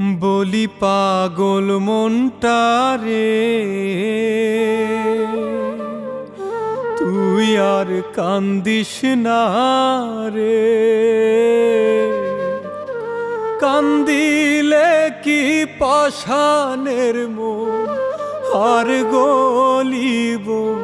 বলি পাগল মনটা রে। তুই আর কান্দিস না রে। কান্দিলে কি পাষাণের মন? আর গলিব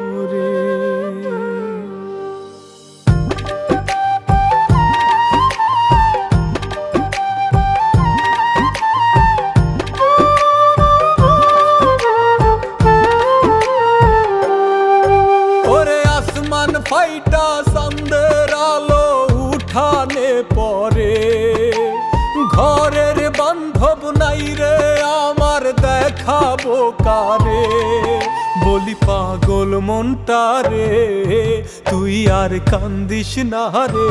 কারে বলি পাগল মনটা রে, তুই আর কান্দিস না রে।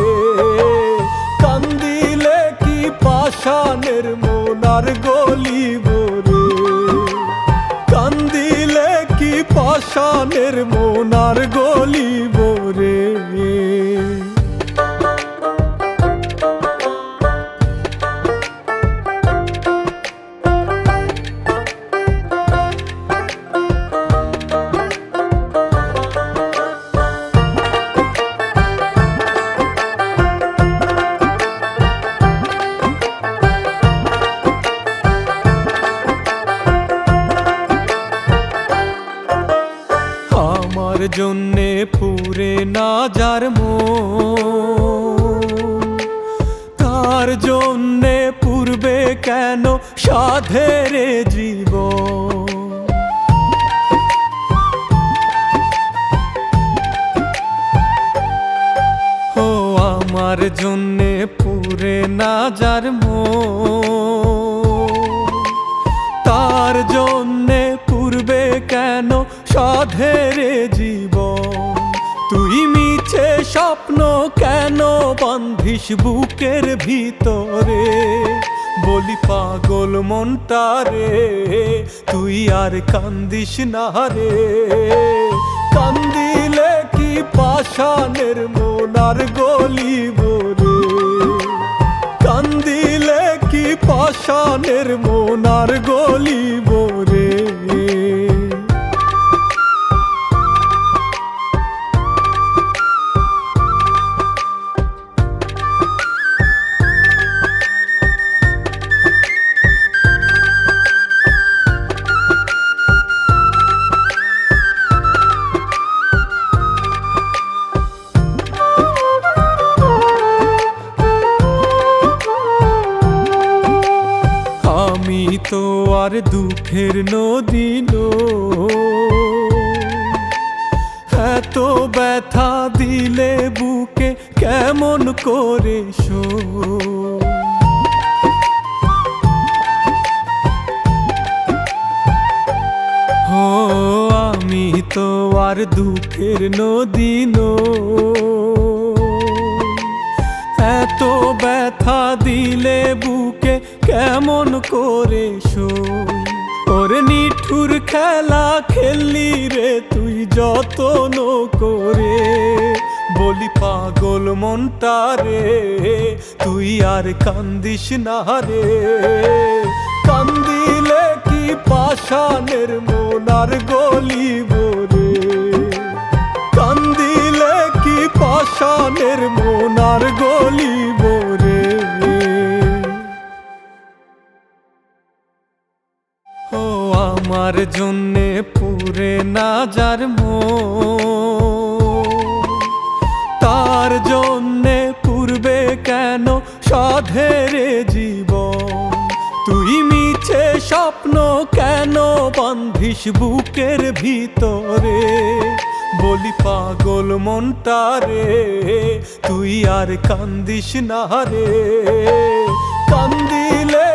কান্দিলে কি পাশানের মন আর গলিব কান্দিলে কি পাশানের মনার গলিব আমার জন্যে পুরে না যার মো তার জন্যে পূর্বে কেন সাধের ও আমার জন্যে পুরে না যার মো তার জন্যে পূর্বে কেন সাধের মিছে স্বপ্ন কেন বান্ধিস বুকের ভিতরে? বলি পাগল মনটা রে, তুই আর কান্দিস না রে। কান্দিলে কি পাষাণের মনার গলি রে? কান্দিলে কি পাষাণের মনার গলিব আমি তো আর দুঃখের নদী এত ব্যথা দিলে বুকে কেমন করে শো আমি তো আর দুঃখের নদী এত ব্যথা দিলে বুকে কেমন করে সই? ওরে নিঠুর খেলা খেললি রে তুই যতন করে। বলি পাগল মনটা রে, তুই আর কান্দিস না রে। কান্দিলে কি পাষাণের মনার গলিব রে? কান্দিলে কি পাষাণের মনার গলিব রে আমার জন্যে পুরে না যার মন। তার জন্যে পূর্বে কেন সাধের জীবন? তুই মিছে স্বপ্ন কেন বান্ধিস বুকের ভিতরে? বলি পাগল মনটা রে, তুই আর কান্দিস না রে। কান্দিলে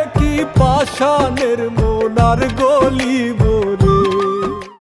কি মোনার মনার গলিব